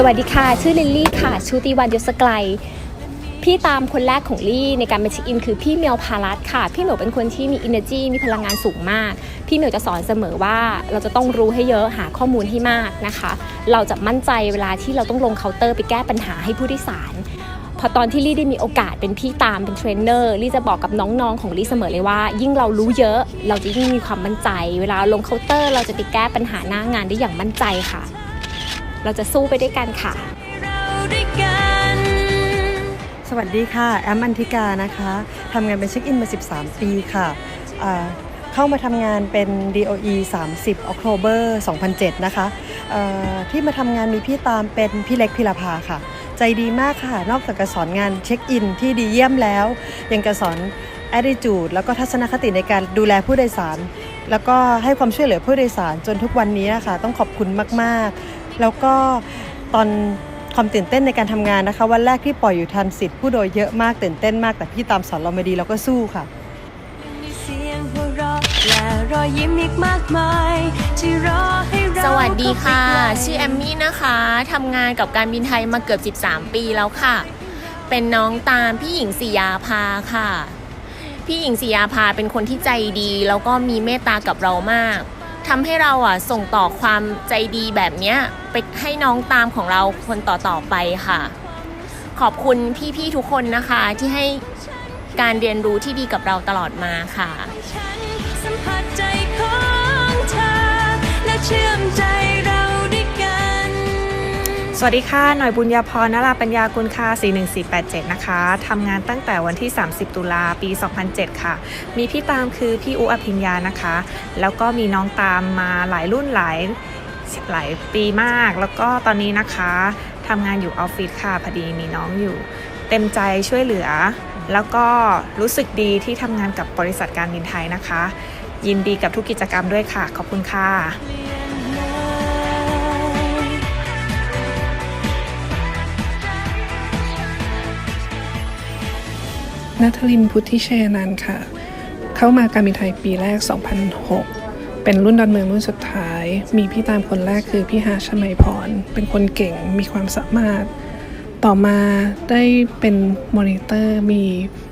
สวัสดีค่ะ ชื่อลิลลี่ค่ะ ชูติวันยศไกล พี่ตามคนแรกของลี่ในการเป็นเช็คอิน คือพี่เมียวพารัตค่ะ พี่เหมียวเป็นคนที่มี energy มีพลังงานสูงมาก พี่เหมียวจะสอนเสมอว่าเราจะต้องรู้ให้เยอะหาข้อมูลให้มากนะคะ เราจะมั่นใจเวลาที่เราต้องลงเคาน์เตอร์ไปแก้ปัญหาให้ผู้โดยสารพอตอนที่ลี่ได้มีโอกาสเป็นพี่ตามเป็นเทรนเนอร์ลี่จะบอกกับน้องๆของลี่เสมอเลยว่า ยิ่งเรารู้เยอะ เราจะยิ่งมีความมั่นใจ เวลาลงเคาน์เตอร์ เราจะไปแก้ปัญหาหน้างานได้อย่างมั่นใจค่ะ เราจะสู้ไปด้วยกันค่ะ สวัสดีค่ะ แอมอันทิกานะคะทำงานเป็นเช็คอินมา 13 ปีค่ะเข้ามาทำงานเป็น DOE 30 October 2007 นะคะเอ่อที่มาทำงานมีพี่ตามเป็นพี่เล็กพิรพาค่ะ ใจดีมากค่ะ นอกจากจะสอนงานเช็คอินที่ดีเยี่ยมแล้ว ยังกระสอน attitude แล้วก็ทัศนคติในการดูแลผู้โดยสาร แล้วก็ให้ความช่วยเหลือผู้โดยสารจนทุกวันนี้ค่ะ ต้องขอบคุณมาก ๆ แล้วก็ตอนความตื่นเต้นในการทำงานนะคะ วันแรกที่ปล่อยอยู่ทันสิทธิ์ผู้โดยเยอะมากตื่นเต้นมากแต่พี่ตามสอนเรามาดีเราก็สู้ค่ะมีเสียงหัวเราะและรอยยิ้มอีกมากมายที่รอให้เราสวัสดีค่ะเข้าไปใกล้ชื่อแอมมี่นะคะทำงานกับการบินไทยมาเกือบ 13 ปีแล้วค่ะ เป็นน้องตามพี่หญิงสียาภาค่ะ พี่หญิงสียาภาเป็นคนที่ใจดี แล้วก็มีเมตตากับเรามาก ทำให้เราอะส่งต่อความใจดีแบบเนี้ยไปให้น้องตามของเราคนต่อๆไปค่ะ ขอบคุณพี่ๆทุกคนนะคะที่ให้การเรียนรู้ที่ดีกับเราตลอดมาค่ะ เชื่อมใจ สวัสดีค่ะ หน่อยบุญญาพรนราปัญญากุลค่ะ 41487 นะคะ ทำงานตั้งแต่วันที่ 30 ตุลาปี 2007 ค่ะ มีพี่ตามคือพี่อุอภิญญานะคะ แล้วก็มีน้องตามมาหลายรุ่นหลายหลายปีมาก แล้วก็ตอนนี้นะคะทำงานอยู่ออฟฟิศค่ะ พอดีมีน้องอยู่ เต็มใจช่วยเหลือ แล้วก็รู้สึกดีที่ทำงานกับบริษัทการบินไทยนะคะ ยินดีกับทุกกิจกรรมด้วยค่ะ ขอบคุณค่ะ นัทลินพุทธิเชยนันค่ะ เข้ามาการบินไทยปีแรก 2006 เป็นรุ่นดอนเมืองรุ่นสุดท้าย มีพี่ตามคนแรกคือพี่ฮาชมัยพร เป็นคนเก่งมีความสามารถ ต่อมาได้เป็นมอนิเตอร์มี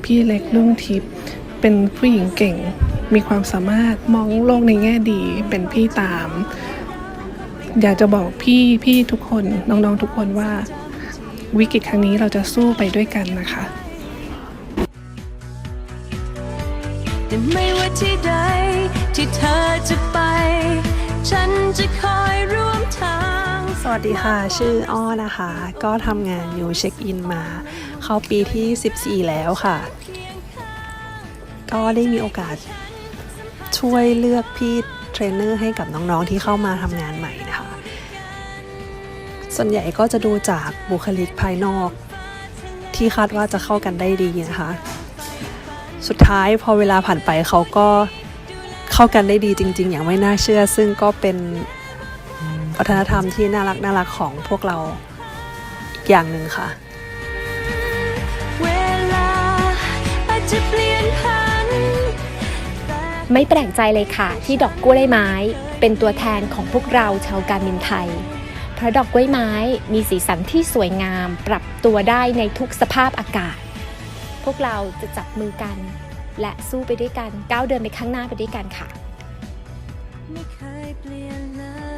พี่เล็กรุ่งทิพย์เป็นผู้หญิงเก่ง มีความสามารถมองโลกในแง่ดี เป็นพี่ตาม อยากจะบอกพี่พี่ทุกคนน้องๆทุกคนว่า วิกฤตครั้งนี้เราจะสู้ไปด้วยกันนะคะ แต่ไม่ว่าที่ใด ที่เธอจะไป ฉันจะคอยร่วมทาง สวัสดีค่ะ ชื่ออ้อนะคะ ก็ทำงานอยู่เช็คอินมา เข้าปีที่ 14 แล้วค่ะ ก็ได้มีโอกาสช่วยเลือกพี่เทรนเนอร์ให้กับน้องๆที่เข้ามาทำงานใหม่นะคะ ส่วนใหญ่ก็จะดูจากบุคลิกภายนอก ที่คาดว่าจะเข้ากันได้ดีนะคะ สุดท้ายพอเวลาผ่านไปเขาก็เข้ากันได้ดีจริง ๆ อย่างไม่น่าเชื่อ ซึ่งก็เป็นวัฒนธรรมที่น่ารักน่ารักของพวกเราอีกอย่างหนึ่งค่ะ เวลาอาจจะเปลี่ยนผันไม่แปลกใจเลยค่ะ ที่ดอกกล้วยไม้ เป็นตัวแทนของพวกเราชาวการบินไทย เพราะดอกกล้วยไม้มีสีสันที่สวยงาม ปรับตัวได้ในทุกสภาพอากาศ พวกเราจะจับมือกัน และสู้ไปด้วยกันก้าวเดินไปข้างหน้าไปด้วยกันค่ะ ไม่เคยเปลี่ยนเลย